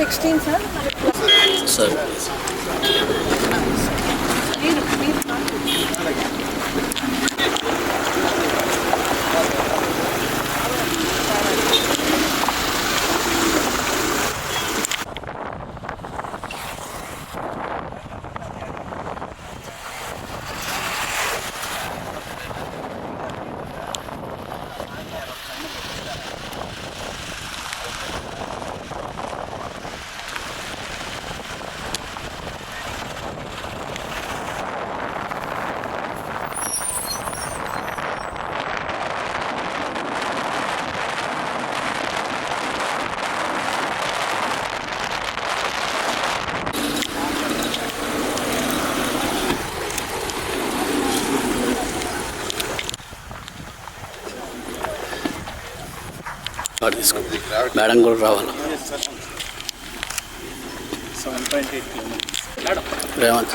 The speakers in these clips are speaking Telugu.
సిక్స్టీన్ సార్ సార్ మీరు మీరు కార్డు తీసుకో. మేడం కూడా రావాలి. రేవంత్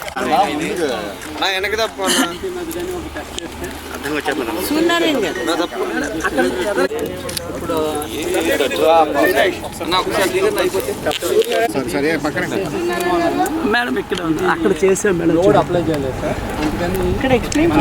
నా వెనక తప్పు అర్థం వచ్చా మేడం ఇక్కడ ఉంది. అక్కడ చేసాం మేడం. రోడ్ అప్లై చేయలేదు సార్ ఇక్కడ ఎక్స్ప్లెయిన్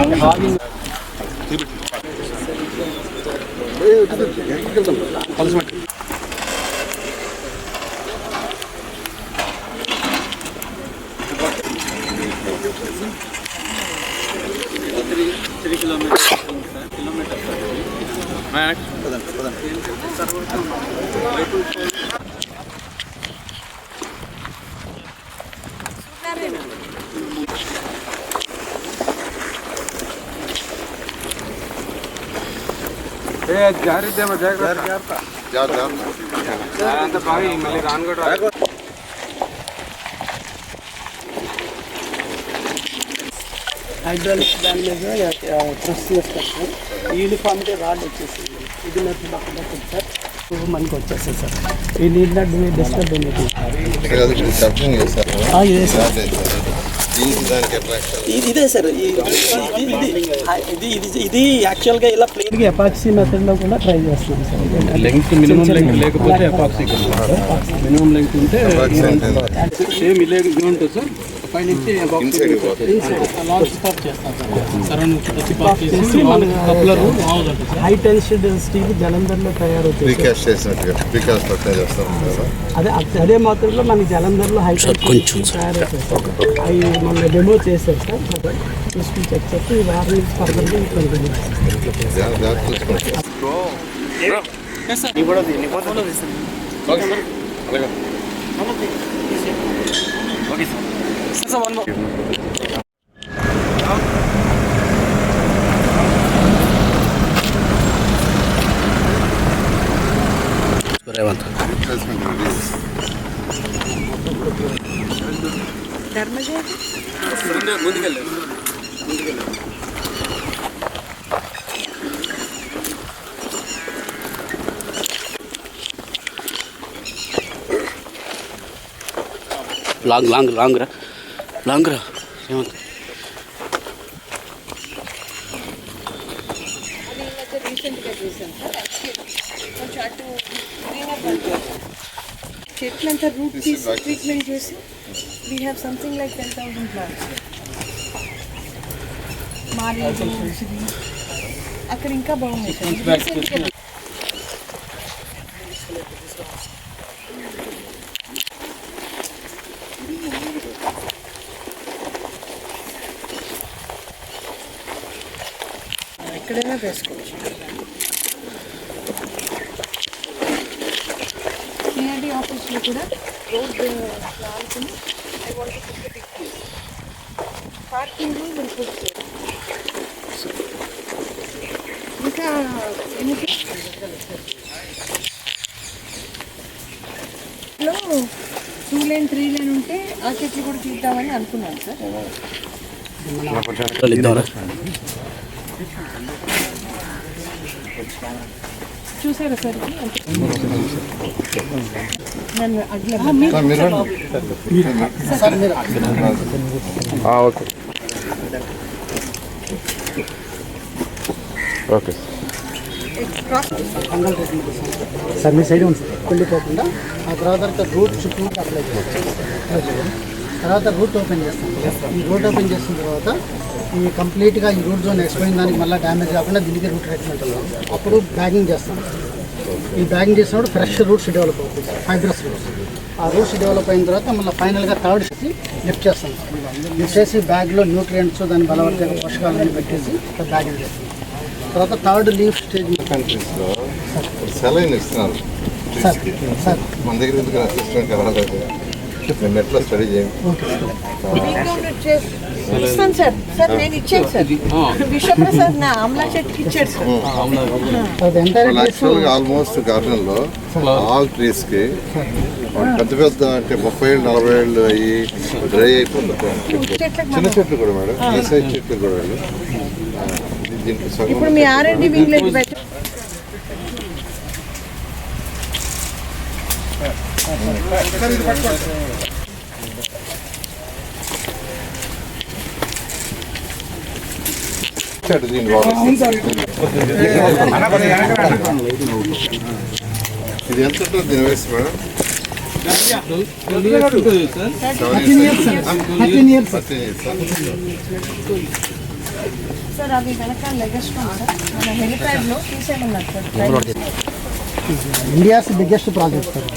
జాగ్రత్త జాగ్రత్త హైడ్రాలిక్ దాని మీద ప్రెస్ చేస్తారు సార్ యూనిఫామ్ రాడ్ వచ్చేసింది ఇది నాకు పక్కన సార్ మనకి వచ్చేస్తుంది సార్ ఈ నీడ్ నాట్ బి డిస్టర్బ్ అనేది సబ్జెక్ట్ చేస్తారు ఇదే సార్ దీనికి దానికి ఎట్లా ఇది ఇదే సార్ ఇది ఇది ఇది ఇది ఇది యాక్చువల్గా ఇలా ప్లేన్గా ఎపాక్సీ మెథడ్లో కూడా ట్రై చేస్తున్నాం సార్. లెంగ్త్ మినిమం లెంగ్త్ లేకపోతే ఎపాక్సీ మినిమం లెంగ్త్ ఉంటే సేమ్ ఇలే ఇది ఉంటుంది సార్. పై నుంచి ఇన్సైడ్ పోతుంది లాంచ్ స్టాప్ చేస్తాం sir. Surrounding coupler high tension steel జలంధర్లో తయారవుతుంది ప్రీకాస్ట్ చేసినట్టుగా ప్రీకాస్ట్ పట్టే చేస్తారు కదా. అదే అదే మాత్రంలో మనకి జలంధర్లో హై టెన్షన్ తయారవుతుంది సార్. అవి మొన్న డెమో చేశారు సార్. చూసుకుని చెక్ చేస్తే ఈ వారం నుంచి ఫర్దర్గా కంటిన్యూ జాగ్రత్త జాగ్రత్త చూసుకోండి Revanth replacement ready ధర్మజయ long long long రా లాంగ్ రా రేవంత్ అది ఈ మధ్య రీసెంట్గా చూసాను సార్ యాక్చువల్లీ కొంచెం అటు greener పడుతుంది. చెట్లంతా రూట్ తీసి ట్రీట్మెంట్ చేసి we have something like ten thousand plants మారేడు శ్రీ అక్కడ ఇంకా బాగున్నాయి. ఎక్కడైనా వేసుకోవచ్చు. సిఆర్డి ఆఫీస్లో కూడా రోడ్ ఆడుకుని ఐ వాంట్ పార్కింగ్ ఇంకా ఎన్ని లో టూ లైన్ త్రీ లైన్ ఉంటే ఆ చెట్లు కూడా తీద్దామని అనుకున్నాను సార్. చూసారా సార్? ఓకే. సార్ మీ సైడ్ ఉంది. సార్ వెళ్ళిపోకుండా ఆ తర్వాత రూట్ చుట్టూ అప్లై చేస్తాం తర్వాత రూట్ ఓపెన్ చేస్తాం. ఈ రూట్ ఓపెన్ చేసిన తర్వాత ఈ కంప్లీట్గా ఈ రూట్ జోన్ ఎక్స్పోయిన దానికి మళ్ళీ డ్యామేజ్ కాకుండా దీనికి రూట్ ట్రీట్మెంట్ అప్పుడు బ్యాగింగ్ చేస్తాం. ఈ బ్యాగింగ్ చేసినప్పుడు ఫ్రెష్ రూట్స్ డెవలప్ అవుతుంది ఫైబ్రస్ రూట్స్ ఆ రూట్స్ డెవలప్ అయిన తర్వాత మళ్ళీ ఫైనల్గా థర్డ్ చేసి లిఫ్ట్ చేస్తాం. లిఫ్ట్ చేసి బ్యాగ్లో న్యూట్రియంట్స్ దాని బలవర్తక పోషకాలన్నీ పెట్టేసి బ్యాగింగ్ చేస్తాం. తర్వాత థర్డ్ లీఫ్ స్టేజ్ కంట్రీస్లో సెలైన్ ఇస్తున్నారు. సార్ సార్ మన దగ్గర ఎందుకు అసిస్టెంట్ రాలేదు నేను ఎట్లా స్టడీ చేయండి ఇస్తాను సార్. సార్ నేను ఇచ్చాను సార్. విశ్వప్రసాద్ నా అమలా చెట్టుకి ఇచ్చాడు సార్. అది ఎంటైర్ యాక్చువల్గా ఆల్మోస్ట్ గార్డెన్లో ఆల్ ట్రీస్కి పెద్ద పెద్ద అంటే ముప్పై ఏళ్ళు నలభై ఏళ్ళు అయ్యి డ్రై అయిపోతుంది. చిన్న చెట్లు కూడా మేడం. సైజ్ చెట్లు కూడా మేడం. దీనికి సగం ఇప్పుడు మీ ఆర్ అండ్ వింగ్ లెట్ పెట్టి చెట్టు దీని బాగుంది ఇది ఎంత ఉంటుంది దీని వయసు మేడం సార్ అవి వెనకాల లెగస్టాం సార్. మన హెలిప్యాడ్లో తీసేయమన్నారు sir. India's biggest project sir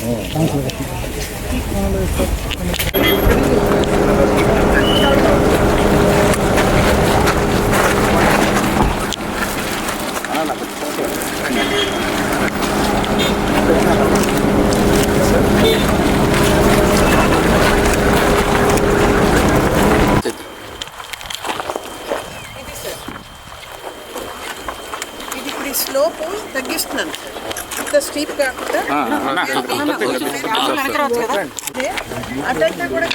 ఇది ఇప్పుడు ఈ స్లోపు తగ్గిస్తున్నాను సార్ అంత స్టీప్ కాకుండా కూడా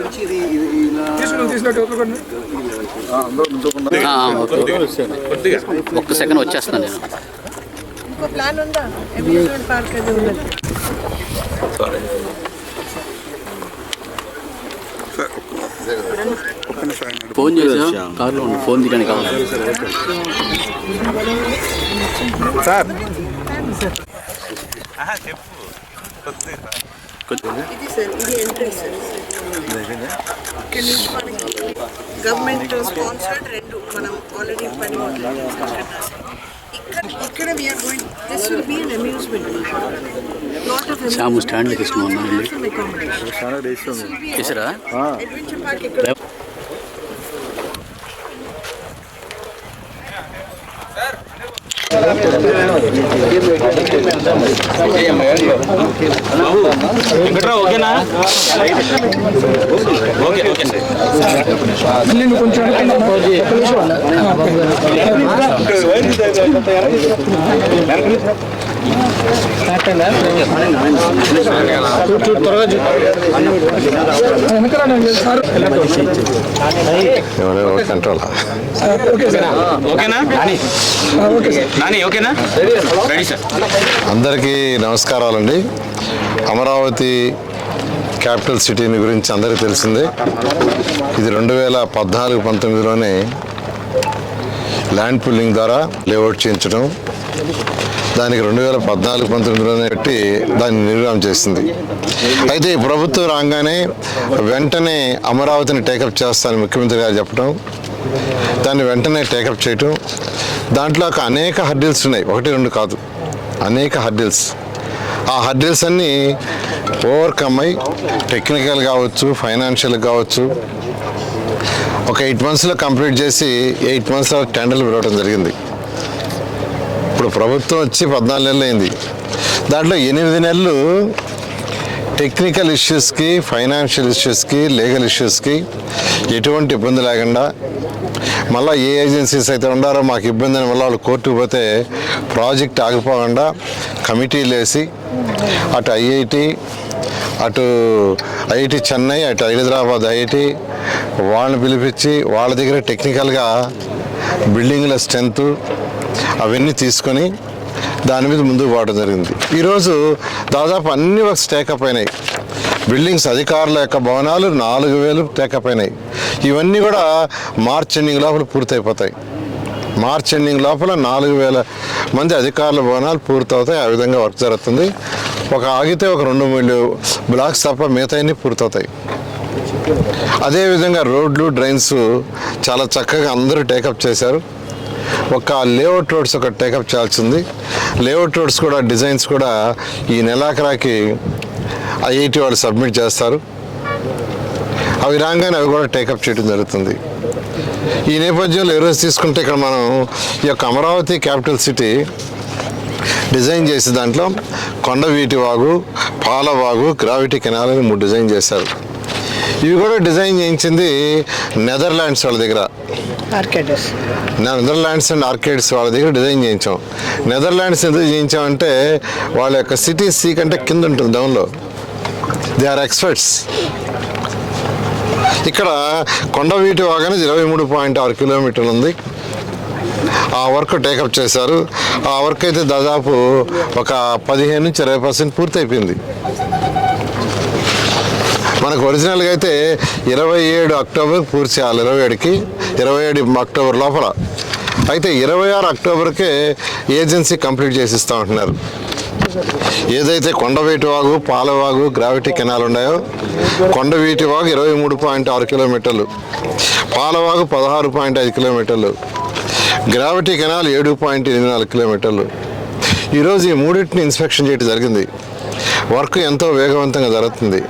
వచ్చేది ఒక్క సెకండ్ వచ్చేస్తాను నేను ఇంకో ప్లాన్ ఉందా పార్క్ అది ఉన్నది ఫోన్ చేసా కార్లో ఉండు ఫోన్ తీయడానికి కావాలి. సార్. గవర్నమెంట్ స్పాన్సర్డ్ రెండు. మనం ఆల్రెడీ పని మొదలు చేసాం కదా సార్. ఇక్కడ ఇక్కడ we are going this will be an amusement lot of Shyam స్టాండ్లో తీసుకున్నాను అడ్వెంచర్ పార్క్ ఇక్కడ ఓకేనా ఓకే ఓకే నాని ఓకేనా రెడీ సార్ అందరికీ నమస్కారాలండి. అమరావతి క్యాపిటల్ సిటీని గురించి అందరికీ తెలిసిందే. ఇది రెండు వేల పద్నాలుగు పంతొమ్మిదిలోనే ల్యాండ్ పుల్లింగ్ ద్వారా లేఅవుట్ చేయించడం. దానికి రెండు వేల పద్నాలుగు పంతొమ్మిదిలోనే పెట్టి దాన్ని నిర్మాణం చేసింది. అయితే ఈ ప్రభుత్వం రాగానే వెంటనే అమరావతిని టేకప్ చేస్తానని ముఖ్యమంత్రి గారు చెప్పడం దాన్ని వెంటనే టేకప్ చేయటం దాంట్లో ఒక అనేక హర్డిల్స్ ఉన్నాయి. ఒకటి రెండు కాదు. అనేక హర్డిల్స్. ఆ హర్డిల్స్ అన్నీ ఓవర్కమ్ అయి టెక్నికల్ కావచ్చు ఫైనాన్షియల్ కావచ్చు. ఒక ఎయిట్ మంత్స్లో కంప్లీట్ చేసి ఎయిట్ మంత్స్లో టెండర్లు పిలవడం జరిగింది. ఇప్పుడు ప్రభుత్వం వచ్చి పద్నాలుగు నెలలు అయింది. దాంట్లో ఎనిమిది నెలలు టెక్నికల్ ఇష్యూస్కి ఫైనాన్షియల్ ఇష్యూస్కి లీగల్ ఇష్యూస్కి ఎటువంటి ఇబ్బంది లేకుండా మళ్ళీ ఏ ఏజెన్సీస్ అయితే ఉండారో మాకు ఇబ్బంది అని మళ్ళీ వాళ్ళు కోర్టుకు పోతే ప్రాజెక్ట్ ఆగిపోకుండా కమిటీలు వేసి అటు ఐఐటి అటు ఐఐటి చెన్నై అటు హైదరాబాద్ ఐఐటి వాళ్ళని పిలిపించి వాళ్ళ దగ్గర టెక్నికల్గా బిల్డింగ్ల స్ట్రెంత్ అవన్నీ తీసుకొని దాని మీద ముందుకు పోవడం జరిగింది. ఈరోజు దాదాపు అన్ని వర్క్స్ టేకప్ అయినాయి. బిల్డింగ్స్ అధికారుల యొక్క భవనాలు నాలుగు వేలు టేకప్ అయినాయి. ఇవన్నీ కూడా మార్చ్ ఎండింగ్ లోపల పూర్తయిపోతాయి. మార్చ్ ఎండింగ్ లోపల నాలుగు వేల మంది అధికారుల భవనాలు పూర్తవుతాయి. ఆ విధంగా వర్క్ జరుగుతుంది. ఒక ఆగితే ఒక రెండు మూడు బ్లాక్స్ తప్ప మిగతాయన్నీ పూర్తవుతాయి. అదేవిధంగా రోడ్లు డ్రైన్స్ చాలా చక్కగా అందరూ టేకప్ చేశారు. ఒక లేఅవుట్ రోడ్స్ ఒక టేకప్ చేయాల్సింది లేఅవుట్ రోడ్స్ కూడా డిజైన్స్ కూడా ఈ నెలాఖరాకి ఐఐటి వాళ్ళు సబ్మిట్ చేస్తారు. అవి రాగానే అవి కూడా టేకప్ చేయడం జరుగుతుంది. ఈ నేపథ్యంలో ఈరోజు తీసుకుంటే ఇక్కడ మనం ఈ యొక్క అమరావతి క్యాపిటల్ సిటీ డిజైన్ చేసే దాంట్లో కొండవీటి వాగు పాలవాగు గ్రావిటీ కెనాల్ అని మూడు డిజైన్ చేశారు. ఇవి కూడా డిజైన్ చేయించింది నెదర్లాండ్స్ వాళ్ళ దగ్గర. ఆర్కేడస్. నెదర్లాండ్స్ అండ్ ఆర్కేడ్స్ వాళ్ళ దగ్గర డిజైన్ చేయించాం. నెదర్లాండ్స్ ఎందుకు చేయించామంటే వాళ్ళ యొక్క సిటీ సీ కంటే కింద ఉంటుంది డౌన్లో దే ఆర్ ఎక్స్పర్ట్స్ ఇక్కడ కొండవీటి వాగానే ఇరవై మూడు పాయింట్ ఆరు కిలోమీటర్లు ఉంది. ఆ వర్క్ టేకప్ చేశారు. ఆ వర్క్ అయితే దాదాపు ఒక పదిహేను నుంచి ఇరవై పర్సెంట్ పూర్తయిపోయింది. మనకు ఒరిజినల్గా అయితే ఇరవై ఏడు అక్టోబర్ పూర్తి చేయాలి ఇరవై ఏడుకి. ఇరవై ఏడు అక్టోబర్ లోపల. అయితే ఇరవై ఆరు అక్టోబర్కే ఏజెన్సీ కంప్లీట్ చేసి ఇస్తూ ఉంటున్నారు. ఏదైతే కొండవీటి వాగు పాలవాగు గ్రావిటీ కెనాల్ ఉన్నాయో కొండవీటి వాగు ఇరవై మూడు పాయింట్ ఆరు కిలోమీటర్లు. పాలవాగు పదహారు పాయింట్ ఐదు కిలోమీటర్లు. గ్రావిటీ కెనాల్ ఏడు పాయింట్ ఎనిమిది నాలుగు కిలోమీటర్లు. ఈరోజు ఈ మూడింటిని ఇన్స్పెక్షన్ చేయడం జరిగింది. వర్క్ ఎంతో వేగవంతంగా జరుగుతుంది.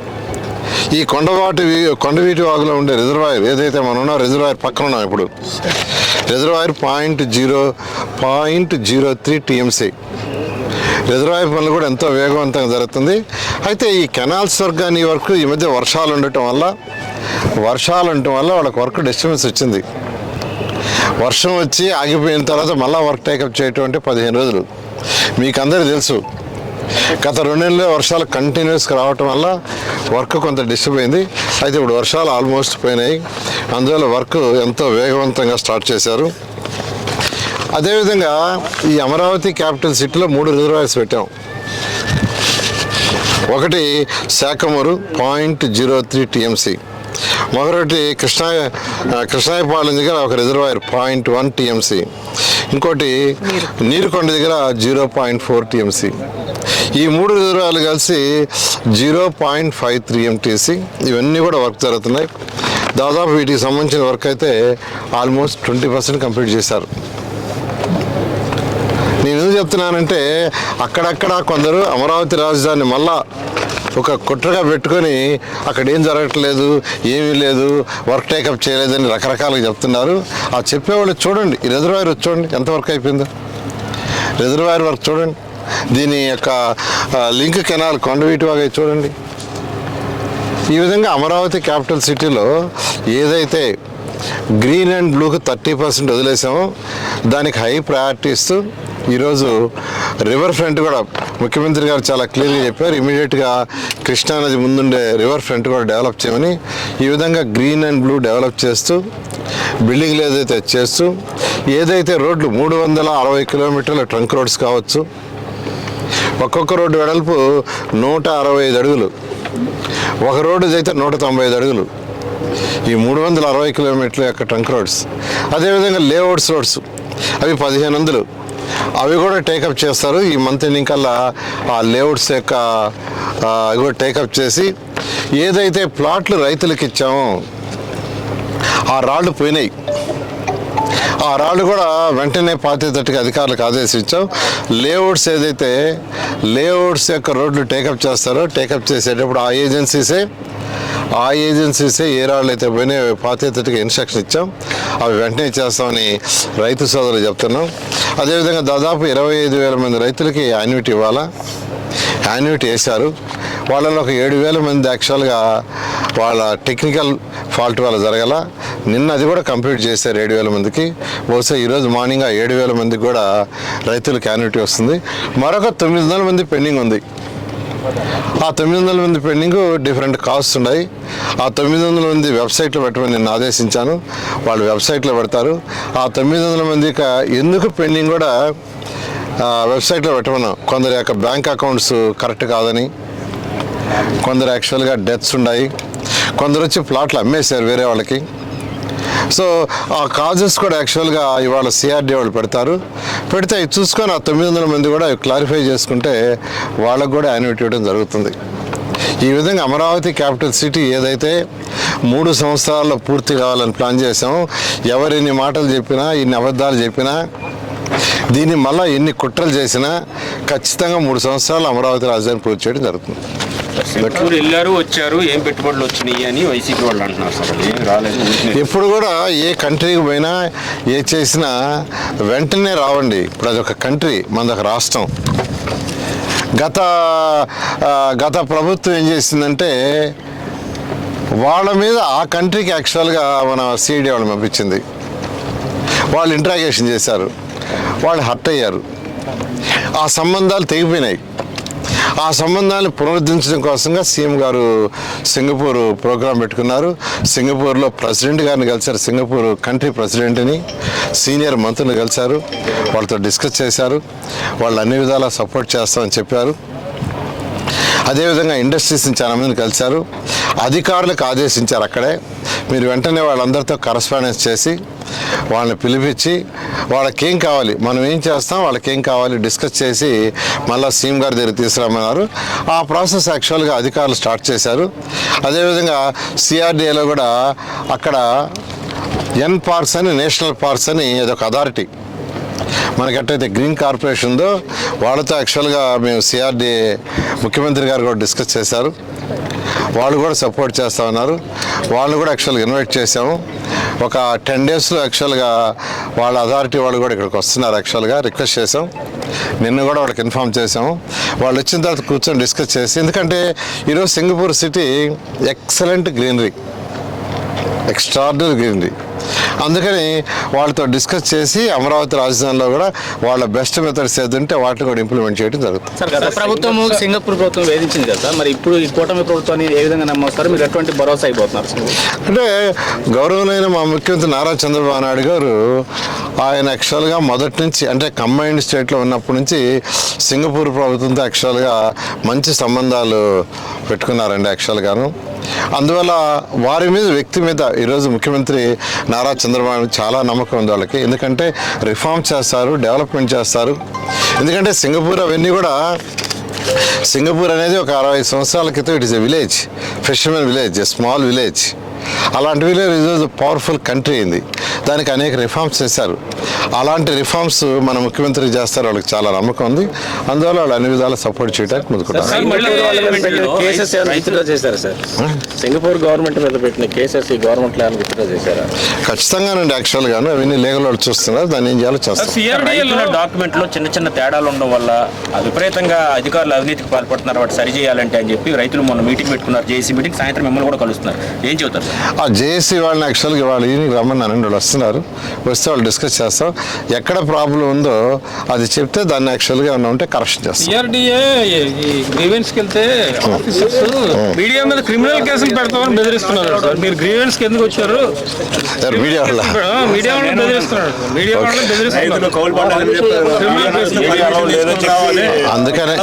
ఈ కొండవాటి కొండవీటి వాగులో ఉండే రిజర్వాయర్ ఏదైతే మనం ఉన్నా రిజర్వాయర్ పక్కన ఉన్నాం ఇప్పుడు. Reservoir point zero point zero three TMC. Reservoir పనులు కూడా ఎంతో వేగవంతంగా జరుగుతుంది. అయితే ఈ కెనాల్స్ వర్క్ ఈ వర్క్ ఈ మధ్య వర్షాలు ఉండటం వల్ల వర్షాలు ఉండటం వల్ల వాళ్ళకి వర్క్ డిస్టర్బెన్స్ వచ్చింది. వర్షం వచ్చి ఆగిపోయిన తర్వాత మళ్ళీ వర్క్ టేకప్ చేయటం అంటే పదిహేను రోజులు. మీకు అందరూ తెలుసు గత రెండు నెలలు వర్షాలు కంటిన్యూస్గా రావటం వల్ల వర్క్ కొంత డిస్టర్బ్ అయింది. అయితే ఇప్పుడు వర్షాలు ఆల్మోస్ట్ పోయినాయి. అందువల్ల వర్క్ ఎంతో వేగవంతంగా స్టార్ట్ చేశారు. అదేవిధంగా ఈ అమరావతి క్యాపిటల్ సిటీలో మూడు రిజర్వాయర్స్ పెట్టాం. ఒకటి Sakhamuru point zero three TMC. మరొకటి కృష్ణా కృష్ణాయపాలెం దగ్గర ఒక రిజర్వాయర్ పాయింట్ వన్ టీఎంసీ. ఇంకోటి నీరుకొండ దగ్గర జీరో పాయింట్ ఫోర్ టీఎంసీ. ఈ మూడు దూరాలు కలిసి zero point five three MTC ఇవన్నీ కూడా వర్క్ జరుగుతున్నాయి. దాదాపు వీటికి సంబంధించిన వర్క్ అయితే ఆల్మోస్ట్ ట్వంటీ పర్సెంట్ కంప్లీట్ చేశారు. నేను ఎందుకు చెప్తున్నానంటే అక్కడక్కడ కొందరు అమరావతి రాజధాని మళ్ళా ఒక కుట్రగా పెట్టుకొని అక్కడ ఏం జరగట్లేదు ఏమీ లేదు వర్క్ టేకప్ చేయలేదని రకరకాలుగా చెప్తున్నారు. ఆ చెప్పేవాళ్ళు చూడండి ఈ రిజర్వాయర్ చూడండి ఎంత వర్క్ అయిపోయిందో. రిజర్వాయర్ వర్క్ చూడండి. దీని యొక్క లింక్ కెనాల్ కొండవీటివాగా చూడండి. ఈ విధంగా అమరావతి క్యాపిటల్ సిటీలో ఏదైతే గ్రీన్ అండ్ బ్లూకి థర్టీ పర్సెంట్ వదిలేసామో దానికి హై ప్రయారిటీ ఇస్తూ ఈరోజు రివర్ ఫ్రంట్ కూడా ముఖ్యమంత్రి గారు చాలా క్లియర్గా చెప్పారు. ఇమీడియట్గా కృష్ణానది ముందుండే రివర్ ఫ్రంట్ కూడా డెవలప్ చేయమని ఈ విధంగా గ్రీన్ అండ్ బ్లూ డెవలప్ చేస్తూ బిల్డింగ్లు ఏదైతే చేస్తూ ఏదైతే రోడ్లు మూడు వందల అరవై కిలోమీటర్ల ట్రంక్ రోడ్స్ కావచ్చు ఒక్కొక్క రోడ్డు వెడల్పు నూట అరవై ఐదు అడుగులు. ఒక రోడ్డు అయితే నూట తొంభై ఐదు అడుగులు. ఈ మూడు వందల అరవై కిలోమీటర్ల యొక్క ట్రంక్ రోడ్స్. అదేవిధంగా లేఅవుట్స్ రోడ్స్. అవి పదిహేను వందలు. అవి కూడా టేకప్ చేస్తారు. ఈ మంత్ ఎండింగ్ కల్లా ఆ లేఅవుట్స్ యొక్క అవి కూడా టేకప్ చేసి ఏదైతే ప్లాట్లు రైతులకు ఇచ్చామో ఆ రాళ్ళు పోయినాయి. ఆ రాళ్ళు కూడా వెంటనే పాతేటట్టుగా అధికారులకు ఆదేశించాం. లేఅవుట్స్ ఏదైతే లేఅవుట్స్ యొక్క రోడ్లు టేకప్ చేస్తారో టేకప్ చేసేటప్పుడు ఆ ఏజెన్సీసే ఆ ఏజెన్సీసే ఏ రాళ్ళు అయితే పోయినాయో పాతేటట్టుగా ఇన్స్ట్రక్షన్ ఇచ్చాం. అవి వెంటనే చేస్తామని రైతు సోదరులు చెప్తున్నాం. అదేవిధంగా దాదాపు ఇరవై ఐదు వేల మంది రైతులకి యాన్యుటీ ఇవ్వాలా? యాన్యుటీ వేశారు. వాళ్ళలో ఒక ఏడు వేల మంది యాక్చువల్గా వాళ్ళ టెక్నికల్ ఫాల్ట్ వల్ల జరగల. నిన్న అది కూడా కంప్లీట్ చేశారు ఏడు వేల మందికి. బహుశా ఈరోజు మార్నింగ్ ఆ ఏడు వేల మందికి కూడా రైతులకు యాన్యుటీ వస్తుంది. మరొక తొమ్మిది వందల మంది పెండింగ్ ఉంది. ఆ తొమ్మిది వందల మంది పెండింగ్ డిఫరెంట్ కాస్ట్ ఉన్నాయి. ఆ తొమ్మిది వందల మంది వెబ్సైట్లో పెట్టమని నేను ఆదేశించాను. వాళ్ళు వెబ్సైట్లో పెడతారు. ఆ తొమ్మిది వందల మంది ఎందుకు పెండింగ్ కూడా వెబ్సైట్లో పెట్టమన్నాం. కొందరి యొక్క బ్యాంక్ అకౌంట్స్ కరెక్ట్ కాదని. కొందరు యాక్చువల్గా డెత్స్ ఉన్నాయి కొందరు వచ్చి ప్లాట్లు అమ్మేశారు వేరే వాళ్ళకి. సో ఆ కాజెస్ కూడా యాక్చువల్గా ఇవాళ సిఆర్డీ వాళ్ళు పెడతారు. పెడితే అవి చూసుకొని ఆ తొమ్మిది వందల మంది కూడా క్లారిఫై చేసుకుంటే వాళ్ళకు కూడా యాన్యుటీ ఇవ్వడం జరుగుతుంది. ఈ విధంగా అమరావతి క్యాపిటల్ సిటీ ఏదైతే మూడు సంవత్సరాల్లో పూర్తి కావాలని ప్లాన్ చేసాం ఎవరు మాటలు చెప్పినా ఇన్ని అబద్ధాలు చెప్పినా దీన్ని మళ్ళీ ఎన్ని కుట్రలు చేసినా ఖచ్చితంగా మూడు సంవత్సరాలు అమరావతి రాజధాని పూర్తి చేయడం జరుగుతుంది. వెళ్ళారు వచ్చారు ఏం పెట్టుబడులు వచ్చినాయి అని వైసీపీ వాళ్ళు అంటున్నారు సార్. ఏం రాలేదు ఊరికనే ఎప్పుడు కూడా ఏ కంట్రీకి పోయినా ఏ చేసినా వెంటనే రావండి. ఇప్పుడు అదొక కంట్రీ మనదొక రాష్ట్రం. గత గత ప్రభుత్వం ఏం చేసిందంటే వాళ్ళ మీద ఆ కంట్రీకి యాక్చువల్గా మన సిఐడి వాళ్ళు పంపించింది. వాళ్ళు ఇంట్రాగేషన్ చేశారు. వాళ్ళు హర్ట్ అయ్యారు. ఆ సంబంధాలు తెగిపోయినాయి. ఆ సంబంధాన్ని పునరుద్ధరించడం కోసంగా సీఎం గారు సింగపూర్ ప్రోగ్రాం పెట్టుకున్నారు. సింగపూర్లో ప్రెసిడెంట్ గారిని కలిశారు. సింగపూర్ కంట్రీ ప్రెసిడెంట్ని సీనియర్ మంత్రులు కలిశారు. వాళ్ళతో డిస్కస్ చేశారు. వాళ్ళు అన్ని విధాలా సపోర్ట్ చేస్తామని చెప్పారు. అదేవిధంగా ఇండస్ట్రీస్ని చాలా మందిని కలిశారు. అధికారులకు ఆదేశించారు అక్కడే. మీరు వెంటనే వాళ్ళందరితో కరస్పాండెన్స్ చేసి వాళ్ళని పిలిపించి వాళ్ళకి ఏం కావాలి మనం ఏం చేస్తాం వాళ్ళకి ఏం కావాలి డిస్కస్ చేసి మళ్ళీ సీఎం గారి దగ్గర తీసుకురామన్నారు ఆ ప్రాసెస్ యాక్చువల్గా అధికారులు స్టార్ట్ చేశారు. అదేవిధంగా సిఆర్డీఏలో కూడా అక్కడ ఎన్ పార్క్స్ అని నేషనల్ పార్క్స్ అని అదొక అథారిటీ మనకి ఎట్టయితే గ్రీన్ కార్పొరేషన్ ఉందో వాళ్ళతో యాక్చువల్గా మేము సిఆర్డి ముఖ్యమంత్రి గారు కూడా డిస్కస్ చేశారు. వాళ్ళు కూడా సపోర్ట్ చేస్తా ఉన్నారు. వాళ్ళు కూడా యాక్చువల్గా ఇన్వైట్ చేసాము ఒక టెన్ డేస్లో యాక్చువల్గా వాళ్ళ అథారిటీ వాళ్ళు కూడా ఇక్కడికి వస్తున్నారు యాక్చువల్గా రిక్వెస్ట్ చేసాం నిన్న కూడా వాళ్ళకి ఇన్ఫామ్ చేసాము వాళ్ళు వచ్చిన తర్వాత కూర్చొని డిస్కస్ చేసి ఎందుకంటే ఈరోజు Singapore city excellent greenery. Extraordinary greenery అందుకని వాళ్ళతో డిస్కస్ చేసి అమరావతి రాజధానిలో కూడా వాళ్ళ బెస్ట్ మెథడ్స్ ఏదంటే వాటిని కూడా ఇంప్లిమెంట్ చేయడం జరుగుతుంది. సార్ గత ప్రభుత్వం సింగపూర్ ప్రభుత్వం వేధించింది కదా మరి ఇప్పుడు ఈ కూటమి ప్రభుత్వాన్ని ఏ విధంగా నమ్మొస్తారు మీరు ఎటువంటి భరోసా అయిపోతున్నారు అంటే గౌరవనైన మా ముఖ్యమంత్రి నారా చంద్రబాబు నాయుడు గారు ఆయన యాక్చువల్గా మొదటి నుంచి అంటే కంబైన్డ్ స్టేట్లో ఉన్నప్పటి నుంచి సింగపూర్ ప్రభుత్వంతో యాక్చువల్గా మంచి సంబంధాలు పెట్టుకున్నారండి యాక్చువల్గాను అందువల్ల వారి మీద వ్యక్తి మీద ఈరోజు ముఖ్యమంత్రి నారా చంద్రబాబు చాలా నమ్మకం ఉంది వాళ్ళకి. ఎందుకంటే రిఫార్మ్ చేస్తారు డెవలప్మెంట్ చేస్తారు. ఎందుకంటే సింగపూర్ అవన్నీ కూడా సింగపూర్ అనేది ఒక అరవై సంవత్సరాల క్రితం it is a village fishermen village a small village అలాంటి విలేజ్ ఈరోజు పవర్ఫుల్ కంట్రీ అయింది దానికి అనేక రిఫార్మ్స్ చేశారు. అలాంటి రిఫార్మ్స్ మన ముఖ్యమంత్రి చేస్తారు వాళ్ళకి చాలా నమ్మకం ఉంది. అందువల్ల వాళ్ళు అన్ని విధాలు సపోర్ట్ చేయడానికి ముందుకుంటారు. కేసెస్ విత్డ్రా చేశారా సార్? సింగపూర్ గవర్నమెంట్ మీద పెట్టిన కేసెస్ ఈ గవర్నమెంట్లో విత్డ్రా చేశారా? ఖచ్చితంగానండి యాక్చువల్గాను అవన్నీ లీగల్ వాళ్ళు చూస్తున్నారు దాన్ని ఏం చేయాలో చేస్తారు. డాక్యుమెంట్లో చిన్న చిన్న తేడాలు ఉండడం వల్ల విపరీతంగా అధికారులు అవినీతికి పాల్పడుతున్నారు వాటి సరి చేయాలంటే అని చెప్పి రైతులు మొన్న మీటింగ్ పెట్టుకున్నారు జేసీ మీటింగ్ సాయంత్రం మిమ్మల్ని కూడా కలుస్తున్నారు. ఏం చెబుతారు ఆ జేఏసీ వాళ్ళని యాక్చువల్గా వాళ్ళు రమ్మన్నానండి వాళ్ళు వస్తున్నారు వస్తే వాళ్ళు డిస్కస్ చేస్తాం. ఎక్కడ ప్రాబ్లం ఉందో అది చెప్తే దాన్ని యాక్చువల్గా ఏమన్నా ఉంటే కరెక్షన్ చేస్తాం. వెళ్తే ఆఫీసర్స్ మీడియా మీద క్రిమినల్ కేసులు పెడతామని బెదిరిస్తున్నారు సార్. మీరు గ్రీవెన్స్కి ఎందుకు వచ్చారు? మీడియా వాళ్ళ మీడియా బెదిరిస్తున్నారు. బెదిరిస్తున్నారు. అందుకనే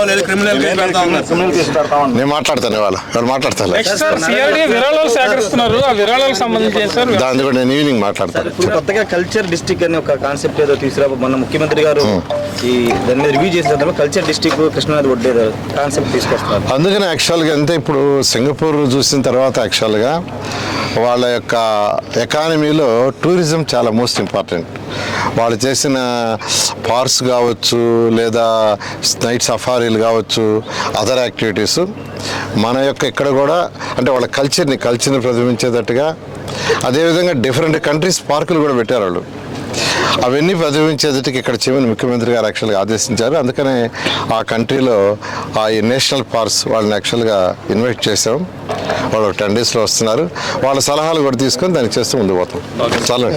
నేను మాట్లాడతాను ఇవాళ. వాళ్ళు మాట్లాడతాను విరాళాలు సేకరిస్తున్నారు. ఆ విరాళాలకు సంబంధించి ఏం సార్? దాన్ని కూడా నేను ఈవినింగ్ మాట్లాడతాను. ఇప్పుడు కొత్తగా కల్చర్ డిస్టిక్ అని ఒక కాన్సెప్ట్ ఏదో తీసుకురా మన ముఖ్యమంత్రి గారు ఈ దాని మీద రివ్యూ చేసిన సందర్భంలో కల్చర్ డిస్టిక్ కృష్ణానది ఒడ్డేదో కాన్సెప్ట్ తీసుకొస్తున్నారు. అందుకని యాక్చువల్గా అంతే ఇప్పుడు సింగపూర్ చూసిన తర్వాత యాక్చువల్గా వాళ్ళ యొక్క ఎకానమీలో టూరిజం చాలా మోస్ట్ ఇంపార్టెంట్ వాళ్ళు చేసిన పార్క్స్ కావచ్చు లేదా నైట్ సఫారీలు కావచ్చు అదర్ యాక్టివిటీస్ మన యొక్క ఇక్కడ కూడా అంటే వాళ్ళ కల్చర్ని కల్చర్ని ప్రతిబింబించేటట్టుగా అదేవిధంగా డిఫరెంట్ కంట్రీస్ పార్కులు కూడా పెట్టారు వాళ్ళు. అవన్నీ ప్రతిబింబించేటట్టుగా ఇక్కడ చేయమని ముఖ్యమంత్రి గారు యాక్చువల్గా ఆదేశించారు. అందుకనే ఆ కంట్రీలో ఆ నేషనల్ పార్క్స్ వాళ్ళని యాక్చువల్గా ఇన్వైట్ చేసాం వాళ్ళు టెన్ డేస్లో వస్తున్నారు. వాళ్ళ సలహాలు కూడా తీసుకొని దానికి చేస్తూ ముందుకు పోతాం. చాలా